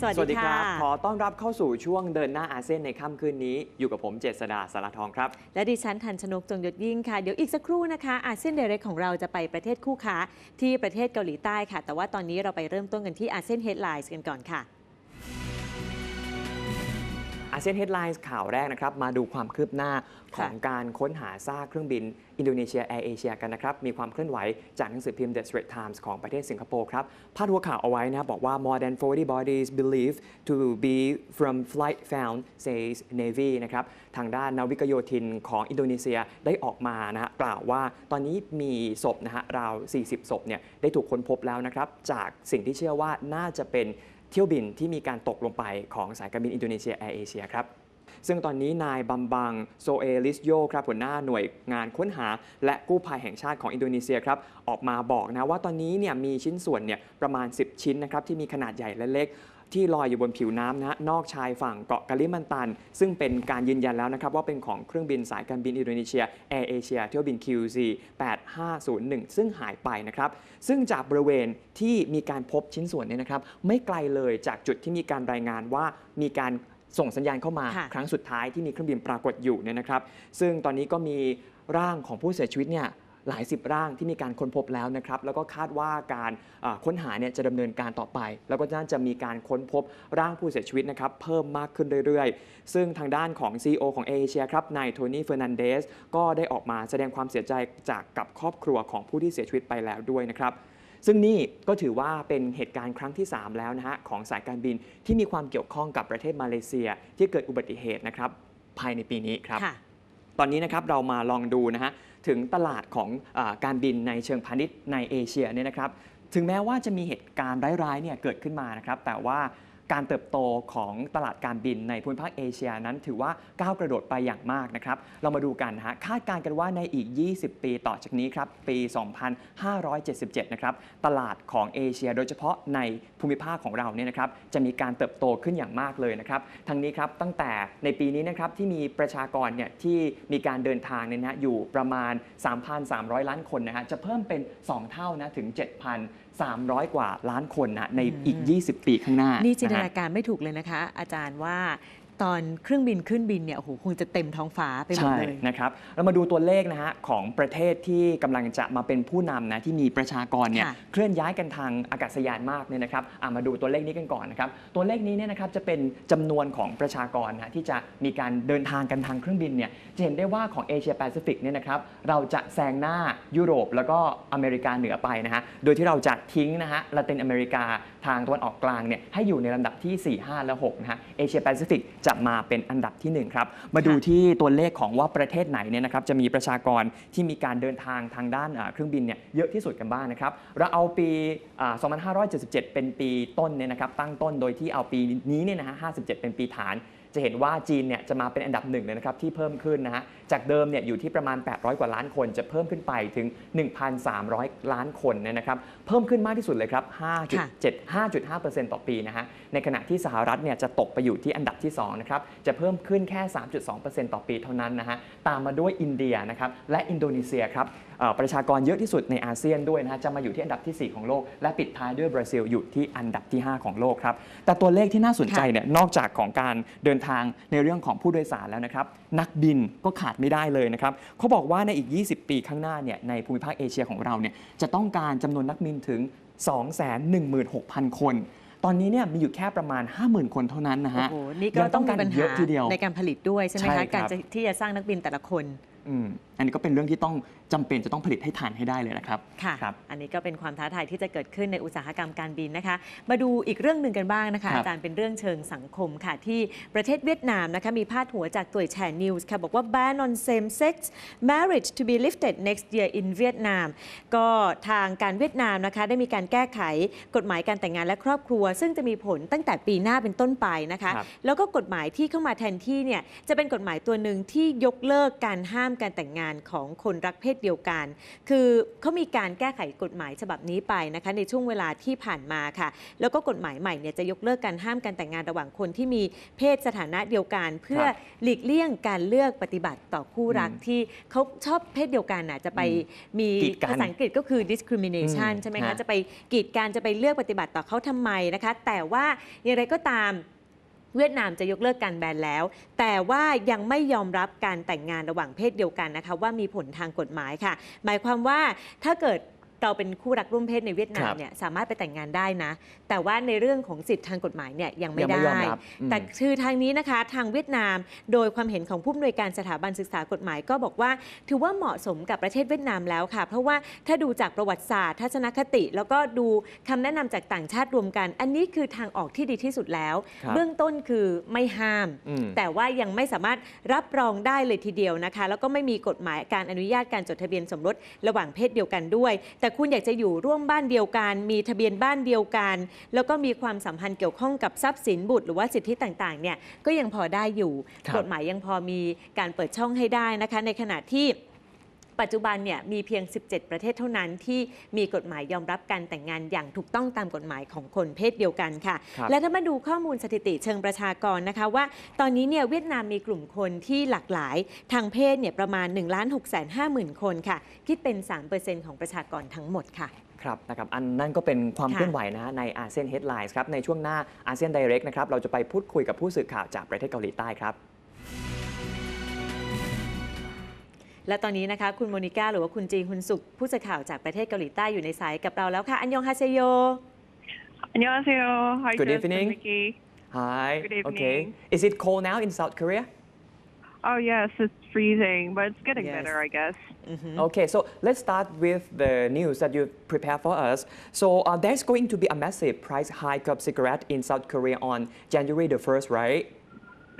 สวัสดีคค่ะรัขอต้อนรับเข้าสู่ช่วงเดินหน้าอาเซียนในค่ำคืนนี้ อยู่กับผมเจษดาสารทองครับ และดิฉันทันชนกจงยศยิ่งค่ะ เดี๋ยวอีกสักครู่นะคะอาเซียนเดเรกของเราจะไปประเทศคู่ค้าที่ประเทศเกาหลีใต้ค่ะ แต่ว่าตอนนี้เราไปเริ่มต้นกันที่อาเซียนเฮดไลน์กันก่อนค่ะ อาเซียนเฮดไลน์ข่าวแรกนะครับมาดูความคืบหน้าของการค้นหาซากเครื่องบินอินโดนีเซียแอร์เอเชียกันนะครับ มีความเคลื่อนไหวจากหนังสือพิมพ์ The Straits Times ของประเทศสิงคโปร์ครับ พาดหัวข่าวเอาไว้นะครับบอกว่า more than 40 bodies believed to be from flight found says Navy นะครับ ทางด้านนาวิกโยธินของอินโดนีเซียได้ออกมานะฮะกล่าวว่าตอนนี้มีศพนะฮะราว 40 ศพเนี่ยได้ถูกค้นพบแล้วนะครับ จากสิ่งที่เชื่อว่าน่าจะเป็น เที่ยวบินที่มีการตกลงไปของสายการบินอินโดนีเซียแอร์เอเชียครับซึ่งตอนนี้นายบัมบัง โซเอลิสโยครับหัวหน้าหน่วยงานค้นหา และกู้ภัยแห่งชาติของอินโดนีเซียครับออกมาบอกนะว่าตอนนี้เนี่ยมีชิ้นส่วนเนี่ยประมาณ 10 ชิ้นนะครับที่มีขนาดใหญ่และเล็ก ที่ลอยอยู่บนผิวน้ำนะฮะนอกชายฝั่งเกาะกาลิมันตัน ซึ่งเป็นการยืนยันแล้วนะครับว่าเป็นของเครื่องบินสายการบินอินโดนีเซียแอร์เอเชียเที่ยวบิน QZ 8501 ซึ่งหายไปนะครับซึ่งจากบริเวณที่มีการพบชิ้นส่วนเนี่ยนะครับไม่ไกลเลยจากจุดที่มีการรายงานว่ามีการส่งสัญญาณเข้ามาค่ะครั้งสุดท้ายที่มีเครื่องบินปรากฏอยู่เนี่ยนะครับ ซึ่งตอนนี้ก็มีร่างของผู้เสียชีวิตเนี่ย หลายสิบร่างที่มีการค้นพบแล้วนะครับ แล้วก็คาดว่าการเอ่อค้นหาเนี่ยจะดำเนินการต่อไป แล้วก็น่าจะมีการค้นพบร่างผู้เสียชีวิตนะครับเพิ่มมากขึ้นเรื่อยๆ ซึ่งทางด้านของ CEO ของเอเชียครับนายโทนี่เฟอร์นันเดสก็ได้ออกมาแสดงความเสียใจจากกับครอบครัวของผู้ที่เสียชีวิตไปแล้วด้วยนะครับซึ่งนี่ก็ถือว่าเป็นเหตุการณ์ครั้งที่ 3 แล้วนะฮะของสายการบินที่มีความเกี่ยวข้องกับประเทศมาเลเซีย ที่เกิดอุบัติเหตุนะครับภายในปีนี้ครับค่ะตอนนี้นะครับเรามาลองดูนะฮะ ถึงตลาดของอการบินในเชิงพาณิชย์ในเอเชียเนี่ยนะครับ ถึงแม้ว่าจะมีเหตุการณ์ร้ายๆเนี่ยเกิดขึ้นมานะครับ แต่ว่า การเติบโตของตลาดการบินในภูมิภาคเอเชียนั้นถือว่าก้าวกระโดดไปอย่างมากนะครับ เรามาดูกันฮะคาดการณ์กันว่าในอีก 20 ปีต่อจากนี้ครับ ปี 2577 นะครับ ตลาดของเอเชีย โดยเฉพาะในภูมิภาคของเราเนี่ยนะครับ จะมีการเติบโตขึ้นอย่างมากเลยนะครับ ทั้งนี้ครับตั้งแต่ในปีนี้นะครับที่มีประชากรเนี่ยที่มีการเดินทางเนี่ยนะอยู่ประมาณ 3,300 ล้านคนนะฮะจะเพิ่มเป็น 2 เท่านะถึง 7,000 7,300 กว่าล้านคนนะในอีก 20 ปีข้างหน้านี่จินตนะนาฮะการไม่ถูกเลยนะคะ อาจารย์ว่า ตอนเครื่องบินขึ้นบินเนี่ยโอ้โหคงจะเต็มท้องฟ้าไปหมดใช่เลย นะครับเรามาดูตัวเลขนะฮะของประเทศที่กำลังจะมาเป็นผู้นำนะที่มีประชากรเนี่ยค่ะเคลื่อนย้ายกันทางอากาศยานมากเนี่ยนะครับอะมาดูตัวเลขนี้กันก่อนนะครับตัวเลขนี้เนี่ยนะครับจะเป็นจำนวนของประชากรนะฮะที่จะมีการเดินทางกันทางเครื่องบินเนี่ยจะเห็นได้ว่าของเอเชียแปซิฟิกเนี่ยนะครับเราจะแซงหน้ายุโรปแล้วก็อเมริกาเหนือไปนะฮะโดยที่เราจะทิ้งนะฮะลาตินอเมริกาทางตะวันออกกลางเนี่ยให้อยู่ในลำดับที่ 4 5 และ6นะฮะเอเชียแปซิฟิกจะมาเป็นอันดับที่1ครับมาดูที่ตัวเลขของว่าประเทศไหนเนี่ยนะครับจะมีประชากรที่มีการเดินทางทางด้านอ่าเครื่องบินเนี่ยเยอะที่สุดกันบ้างนะครับเราเอาปีอ่า2577 เป็นปีต้นเนี่ยนะครับตั้งต้นโดยที่เอาปีนี้เนี่ยนะฮะ57 เป็นปีฐาน จะเห็นว่าจีนเนี่ยจะมาเป็นอันดับหนึ่งเลยนะครับที่เพิ่มขึ้นนะฮะจากเดิมเนี่ยอยู่ที่ประมาณ 800 กว่าล้านคนจะเพิ่มขึ้นไปถึง 1,300 ล้านคนเนยนะครับเพิ่มขึ้นมากที่สุดเลยครับค่ะ5.7 5.5%ต่อปีนะฮะในขณะที่สหรัฐเนี่ยจะตกไปอยู่ที่อันดับที่2นะครับจะเพิ่มขึ้นแค่ 3.2%ต่อปีเท่านั้นนะฮะตามมาด้วยอินเดียนะครับและอินโดนีเซียครับเอ่อประชากรเยอะที่สุดในอาเซียนด้วยนะฮะจะมาอยู่ที่อันดับทีสี่ 4 ของโลก และปิดท้ายด้วยบราซิลอยู่ที่อันดับที่ 5 ของโลกครับแต่ตัวเลขที่น่าสนใจค่ะเนี่ยนอกจากของการเดินทางในเรื่องของผู้โดยสารแล้วนะครับ นักบินก็ขาดไม่ได้เลยนะครับเขาบอกว่าในอีก 20 ปีข้างหน้าเนี่ยในภูมิภาคเอเชียของเราเนี่ยจะต้องการจำนวนนักบินถึง 216,000 คน ตอนนี้เนี่ยมีอยู่แค่ประมาณ 50,000 คนเท่านั้นนะโอ้ฮะโหนี่ก็ต้องมีปัญเยหาอะทีเดียวในการผลิตด้วยใช่ไหมใช่ครัคะบการจะที่จะสร้างนักบินแต่ละคน อืมอันนี้ก็เป็นเรื่องที่ต้องจำเป็นจะต้องผลิตให้ทันให้ได้เลยนะครับค่ะครับ อันนี้ก็เป็นความท้าทายที่จะเกิดขึ้นในอุตสาหกรรมการบินนะคะ มาดูอีกเรื่องหนึ่งกันบ้างนะคะครับอาจารย์เป็นเรื่องเชิงสังคมค่ะที่ประเทศเวียดนามนะคะมีพาดหัวจากตัวแชร์นิวส์ค่ะบอกว่า ban on same sex marriage to be lifted next year in Vietnam ก็ทางการเวียดนามนะคะได้มีการแก้ไขกฎหมายการแต่งงานและครอบครัว ซึ่งจะมีผลตั้งแต่ปีหน้าเป็นต้นไปนะคะครับแล้วก็กฎหมายที่เข้ามาแทนที่เนี่ยจะเป็นกฎหมายตัวหนึ่งที่ยกเลิกการห้ามการแต่งงานานของคนรักเพศเดียวกัน คือเขามีการแก้ไขกฎหมายฉบับนี้ไปนะคะในช่วงเวลาที่ผ่านมาค่ะ แล้วก็กฎหมายใหม่เนี่ยจะยกเลิกการห้ามการแต่งงานระหว่างคนที่มีเพศสถานะเดียวกัน เพื่อหลีกเลี่ยงการเลือกปฏิบัติต่อคู่รักอืมที่เขาชอบเพศเดียวกันน่ะจะไปมีกีดกันภาษาอังกฤษก็คือ discrimination อืมใช่ไหมคะฮะจะไปกีดกันจะไปเลือกปฏิบัติต่อเขาทำไมนะคะ แต่ว่าอย่างไรก็ตาม เวียดนามจะยกเลิกการแบนแล้ว แต่ว่ายังไม่ยอมรับการแต่งงานระหว่างเพศเดียวกันนะคะว่ามีผลทางกฎหมายค่ะ หมายความว่าถ้าเกิด เราเป็นคู่รักร่วมเพศในเวียดนาคมรับเนี่ยสามารถไปแต่งงานได้นะ แต่ว่าในเรื่องของสิทธิทางกฎหมายเนี่ยยังไม่ยังไม่ได้ ยอมรับอืม แต่คือทางนี้นะคะทางเวียดนาม โดยความเห็นของผู้อำนวยการสถาบันศึกษากฎหมายก็บอกว่า ถือว่าเหมาะสมกับประเทศเวียดนามแล้วค่ะ เพราะว่าถ้าดูจากประวัติศาสตร์ ทัศนคติ แล้วก็ดูคำแนะนำจากต่างชาติรวมกัน อันนี้คือทางออกที่ดีที่สุดแล้ว ครับ เบื้องต้นคือไม่ห้าม อืม แต่ว่ายังไม่สามารถรับรองได้เลยทีเดียวนะคะ แล้วก็ไม่มีกฎหมายการอนุญาตการจดทะเบียนสมรสระหว่างเพศเดียวกันด้วย แต่คุณอยากจะอยู่ร่วมบ้านเดียวกัน มีทะเบียนบ้านเดียวกัน แล้วก็มีความสัมพันธ์เกี่ยวข้องกับทรัพย์สินบุตร หรือว่าสิทธิต่างๆเนี่ยก็ยังพอได้อยู่ครับกฎหมายยังพอมีการเปิดช่องให้ได้นะคะ ในขณะที่ ปัจจุบันเนี่ยมีเพียง 17 ประเทศเท่านั้นที่มีกฎหมายยอมรับการแต่งงานอย่างถูกต้องตามกฎหมายของคนเพศเดียวกันค่ะครับและถ้ามาดูข้อมูลสถิติเชิงประชากรนะคะว่า ตอนนี้เนี่ยเวียดนามมีกลุ่มคนที่หลากหลายทางเพศเนี่ยประมาณ1 6 5 0 0 0 0คนค่ะ คิดเป็น 3%ของประชากรทั้งหมดค่ะครับนะครับอันนั่นก็เป็นความค่ะเคลื่อนไหวนะฮะในอาเซียน Headlines ครับในช่วงหน้าอาเซียน Direct นะครับเราจะไปพูดคุยกับผู้สื่อข่าวจากประเทศเกาหลีใต้ครับ และตอนนี้นะคะคุณโมนิก้าหรือว่าคุณจีฮุนสุข ผู้สื่อข่าวจากประเทศเกาหลีใต้อยู่ในสายกับเราแล้วค่ะ อันยองฮาเซโย อันยองฮาเซโย Hi Good evening Hi Good evening Okay Is it cold now in South Korea Oh yes, it's freezing, but it's getting yes. better, I guess. Mm -hmm. Okay, so let's start with the news that you prepared for us. So uh, there's going to be a massive price hike of cigarette in South Korea on January the first, right?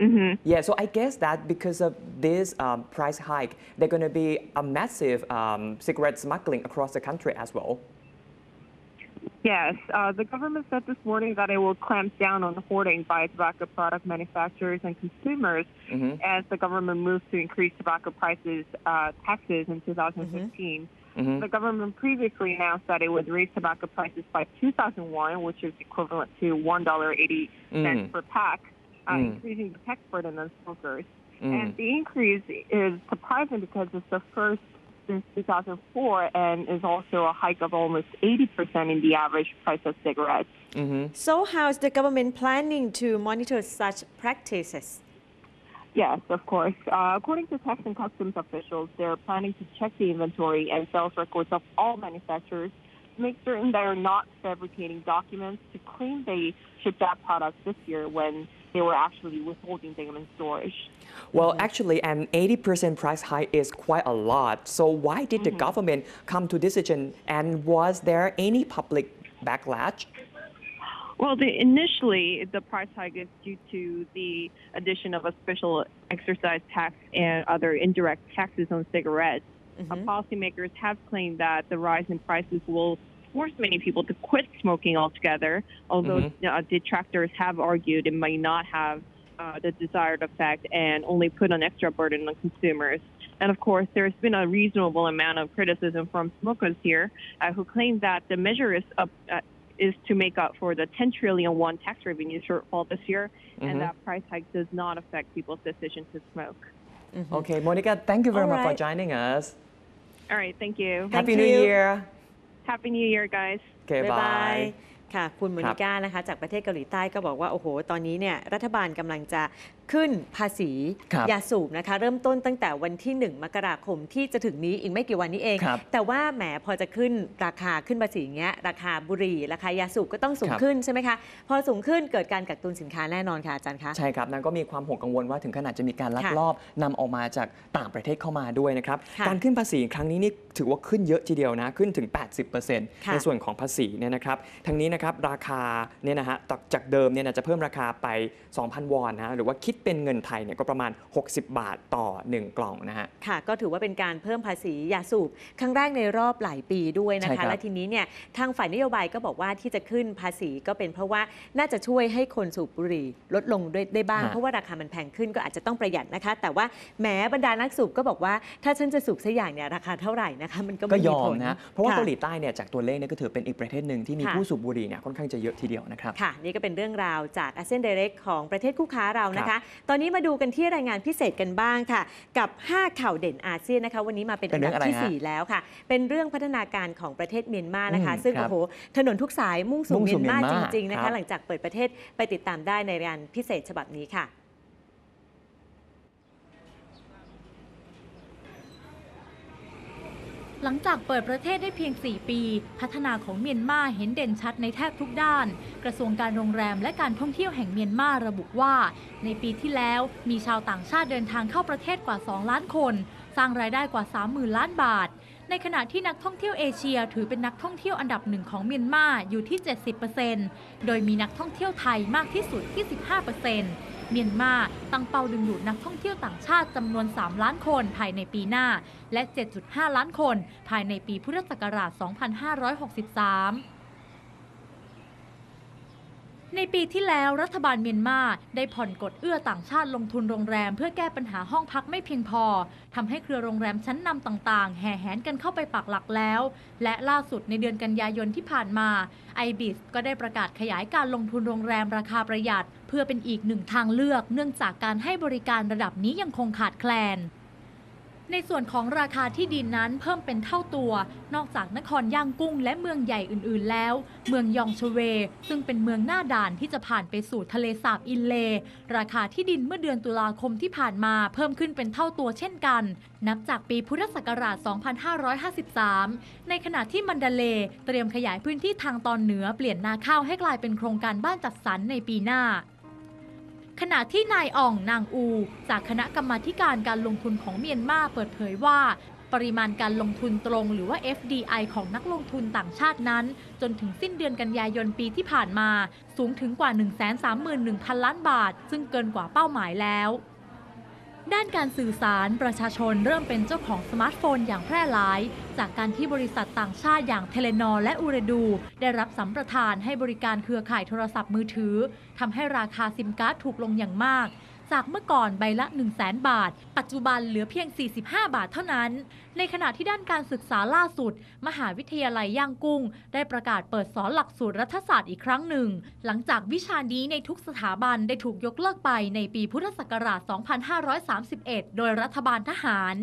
Hmm Yeah, so I guess that because of this um, price hike, there's going to be a massive um, cigarette smuggling across the country as well. Yes, uh, the government said this morning that it will clamp down on hoarding by tobacco product manufacturers and consumers Mhm. as the government moves to increase tobacco prices uh, taxes in 2015. Mhm. The government previously announced that it would raise tobacco prices by 2001, which is equivalent to $1.80 Mm. per pack, uh, Mm. increasing the tax burden on smokers. Mm. And the increase is surprising because it's the first since 2004 and is also a hike of almost 80% in the average price of cigarettes. Mhm. So how is the government planning to monitor such practices? Yes, of course. Uh, according to tax and customs officials, they're planning to check the inventory and sales records of all manufacturers to make certain they're not fabricating documents to claim they shipped that product this year when they were actually withholding them in storage. Well, actually, an 80% price hike is quite a lot. So why did the government come to decision and was there any public backlash? Well, the, initially, the price hike is due to the addition of a special exercise tax and other indirect taxes on cigarettes. Uh, policymakers have claimed that the rise in prices will force many people to quit smoking altogether, although uh, detractors have argued it might not have uh, the desired effect and only put an extra burden on consumers. And of course, there's been a reasonable amount of criticism from smokers here uh, who claim that the measure is up, uh, is to make up for the 10 trillion won tax revenue shortfall this year, Mhm. and that price hike does not affect people's decision to smoke. Okay, Monica, thank you very All much for joining us. All right, thank you. Thank Happy New you. Year. Happy New Year, guys. Okay, บ๊ายบาย bye. ค่ะ คุณโมนิก้านะคะ จากประเทศเกาหลีใต้ก็บอกว่า โอ้โห ตอนนี้เนี่ย รัฐบาลกำลังจะ ขึ้นภาษีครับยาสูบนะคะ เริ่มต้นตั้งแต่วันที่ 1 มกราคมที่จะถึงนี้อีกไม่กี่วันนี้เองครับแต่ว่าแหมพอจะขึ้นราคาขึ้นภาษีอย่างเงี้ยราคาบุหรี่ราคายาสูบก็ต้องสูงครับขึ้นใช่ไหมคะพอสูงขึ้นเกิดการกักตุนสินค้าแน่นอนค่ะอาจารย์คะใช่ครับนั่นก็มีความห่วงกังวลว่าถึงขนาดจะมีการลักค่ะลอบนำออกมาจากต่างประเทศเข้ามาด้วยนะครับค่ะการขึ้นภาษีครั้งนี้นี่ถือว่าขึ้นเยอะทีเดียวนะขึ้นถึง 80%ค่ะในส่วนของภาษีเนี่ยนะครับทั้งนี้นะครับราคาเนี่ยนะฮะจากจากเดิมเนี่ยนะจะเพิ่มราคาไป 2,000 วอนนะหรือว่าคิดเป็นเงินไทยเนี่ยก็ประมาณ 60 บาทต่อ 1 กล่องนะฮะ ค่ะ ก็ถือว่าเป็นการเพิ่มภาษียาสูบครั้งแรกในรอบหลายปีด้วยนะใช่ครัคะ บ และทีนี้เนี่ยทางฝ่ายนโยบายก็บอกว่าที่จะขึ้นภาษีก็เป็นเพราะว่าน่าจะช่วยให้คนสูบบุหรี่ลดลงด้วยได้บ้างเพราะว่าราคามันแพงขึ้นก็อาจจะต้องประหยัดนะคะ แต่ว่าแหมบรรดานักสูบก็บอกว่า ถ้าฉันจะสูบสักอย่างเนี่ยราคาเท่าไหร่นะคะมันก็ก็ไม่ยมีอผมลนะ เพราะว่าค่เกาหลีใต้เนี่ยจากตัวเลขเนี่ยก็ถือเป็นอีกประเทศหนึ่งที่มีค่ะผู้สูบบุหรี่เนี่ยค่อนข้างจะเยอะทีเดียวนะครับ ค่ะ นี่ก็เป็นเรื่องราวจากอาเซียน i ดเรกของประเทศคู่ค้าเรานะคะตอนนี้มาดูกันที่รายงานพิเศษกันบ้างค่ะ กับ 5 ข่าวเด่นอาเซียนนะคะ วันนี้มาเป็นเป็อันนเรื่ดัอบงอะไรที่ฮะ4แล้วค่ะ เป็นเรื่องพัฒนาการของประเทศเมียนมานะคะอืมซึ่งครับโอ้โหถนนทุกสายมุ่งสู่มุ่งเมีสู่ยนมาเมียนมาจริงๆนะครัคะบหลังจากเปิดประเทศไปติดตามได้ในรายงานพิเศษฉบับนี้ค่ะ หลังจากเปิดประเทศได้เพียง 4 ปี พัฒนาของเมียนมาเห็นเด่นชัดในแทบทุกด้าน กระทรวงการโรงแรมและการท่องเที่ยวแห่งเมียนมาระบุว่า ในปีที่แล้วมีชาวต่างชาติเดินทางเข้าประเทศกว่า 2 ล้านคน สร้างรายได้กว่า 30,000 ล้านบาท ในขณะที่นักท่องเที่ยวเอเชียถือเป็นนักท่องเที่ยวอันดับหนึ่งของเมียนมาอยู่ที่ 70%โดยมีนักท่องเที่ยวไทยมากที่สุดที่ 15% เมียนมาตั้งเป้าดึงดูดนักท่องเที่ยวต่างชาติจำนวน 3 ล้านคนภายในปีหน้า และ 7.5 ล้านคน ภายในปีพุทธศักราช 2563 ในปีที่แล้วรัฐบาลเมียนมาได้ผ่อนกฎเอื้อต่างชาติลงทุนโรงแรม เพื่อแก้ปัญหาห้องพักไม่เพียงพอทำให้เครือโรงแรมชั้นนำต่าง ๆ แห่แหนกันเข้าไปปักหลักแล้ว และล่าสุดในเดือนกันยายนที่ผ่านมา IBIS ก็ได้ประกาศขยายการลงทุนโรงแรมราคาประหยัด เพื่อเป็นอีกหนึ่งทางเลือก เนื่องจากการให้บริการระดับนี้ยังคงขาดแคลน ในส่วนของราคาที่ดินนั้นเพิ่มเป็นเท่าตัว นอกจากนครย่างกุ้งและเมืองใหญ่อื่น ๆ แล้ว เมืองยองชเว ซึ่งเป็นเมืองหน้าด่านที่จะผ่านไปสู่ทะเลสาบอินเล ราคาที่ดินเมื่อเดือนตุลาคมที่ผ่านมาเพิ่มขึ้นเป็นเท่าตัวเช่นกัน นับจากปีพุทธศักราช 2553 ในขณะที่มันดาเลเตรียมขยายพื้นที่ทางตอนเหนือเปลี่ยนนาข้าวให้กลายเป็นโครงการบ้านจัดสรรในปีหน้า ขณะที่นายอ่องนางอู จากคณะกรรมาการการลงทุนของเมียนมาเปิดเผยว่า ปริมาณการลงทุนตรงหรือว่า FDI ของนักลงทุนต่างชาตินั้น จนถึงสิ้นเดือนกันยายนปีที่ผ่านมา สูงถึงกว่า 131,000 ล้านบาท ซึ่งเกินกว่าเป้าหมายแล้ว ด้านการสื่อสารประชาชนเริ่มเป็นเจ้าของสมาร์ทโฟนอย่างแพร่หลาย จากการที่บริษัทต่างชาติอย่างเทเลนอและอูเรดู ได้รับสัมปทานให้บริการเครือข่ายโทรศัพท์มือถือทำให้ราคาซิมการ์ดถูกลงอย่างมาก จากเมื่อก่อนใบละ 1 0 0 0 0แบาท ปัจจุบันเหลือเพียง 45 บาทเท่านั้น ในขณะที่ด้านการศึกษาล่าสุด มหาวิทยาลัยย่างกุ้ง ได้ประกาศเปิดสอนหลักสูตรรัฐศาสตร์อีกครั้งหนึ่ง หลังจากวิชานี้ในทุกสถาบันได้ถูกยกเลิกไปในปีพุทธศักราช 2531 โดยรัฐบาลทหาร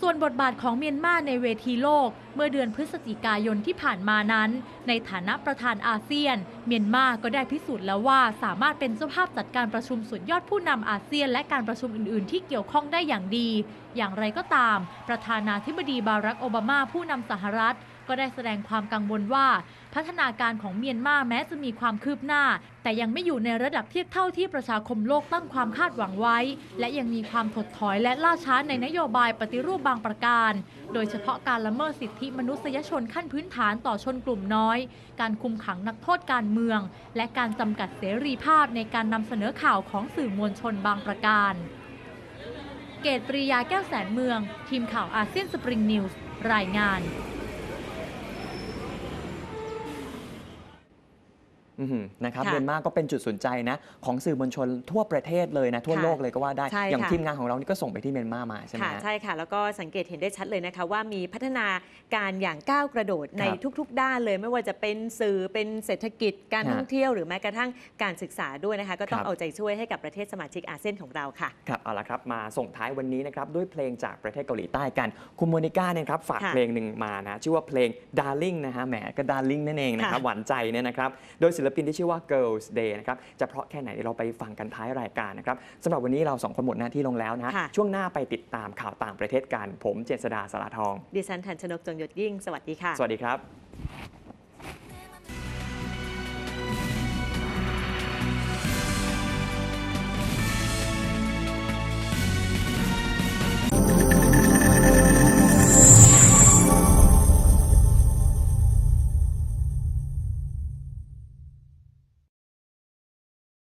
ส่วนบทบาทของเมียนมาในเวทีโลก เมื่อเดือนพฤศจิกายนที่ผ่านมานั้น ในฐานะประธานอาเซียน เมียนมาก็ได้พิสูจน์แล้วว่าสามารถเป็นเจ้าภาพจัดการประชุมสุดยอดผู้นำอาเซียน และการประชุมอื่น ๆ ที่เกี่ยวข้องได้อย่างดี อย่างไรก็ตาม ประธานาธิบดีบารักโอบามาผู้นำสหรัฐ ก็ได้แสดงความกังวลว่า พัฒนาการของเมียนมาแม้จะมีความคืบหน้า แต่ยังไม่อยู่ในระดับเทียบเท่าที่ประชาคมโลกตั้งความคาดหวังไว้ และยังมีความถดถอยและล่าช้าในนโยบายปฏิรูปบางประการ โดยเฉพาะการละเมิดสิทธิมนุษยชนขั้นพื้นฐานต่อชนกลุ่มน้อย การคุมขังนักโทษการเมือง และการจำกัดเสรีภาพในการนำเสนอข่าวของสื่อมวลชนบางประการ เกตปริยาแก้วแสนเมือง ทีมข่าวอาเซียนสปริงนิวส์รายงาน อื้อหือนะครับค่ะเมียนมาก็เป็นจุดสนใจนะ ของสื่อมวลชนทั่วประเทศเลยนะ ทั่วค่ะโลกเลยก็ว่าได้ ใช่อย่างค่ะ ทีมงานของเรานี่ก็ส่งไปที่เมียนมามาใช่ไหมค่ะฮะ ใช่ค่ะ แล้วก็สังเกตเห็นได้ชัดเลยนะคะ ว่ามีพัฒนาการอย่างก้าวกระโดดในครับทุก ๆ ด้านเลย ไม่ว่าจะเป็นสื่อเป็นเศรษฐกิจการฮะท่องเที่ยวหรือแม้กระทั่งการศึกษาด้วยนะคะ ก็ต้องครับ เอาใจช่วยให้กับประเทศสมาชิกอาเซียนของเราค่ะ ครับเอาละครับมาส่งท้ายวันนี้นะครับด้วยเพลงจากประเทศเกาหลีใต้กัน คุณโมนิก้าเนี่ยครับฝากค่ะเพลงหนึ่งมานะชื่อว่าเพลง Darling นะฮะแหมก็ Darling นั่นเองนะครับค่ะหวานใจเนี่ยนะครับโดยศิลปินที่ชื่อว่า Girls Day นะครับจะเพราะแค่ไหนเดี๋ยวเราไปฟังกันท้ายรายการนะครับสำหรับวันนี้เราสองคนหมดหน้าที่ลงแล้วนะฮะค่ะช่วงหน้าไปติดตามข่าวต่างประเทศกันผมเจษดาสารทอง ดิฉันทันชนกจงหยดยิ่ง สวัสดีค่ะ สวัสดีครับ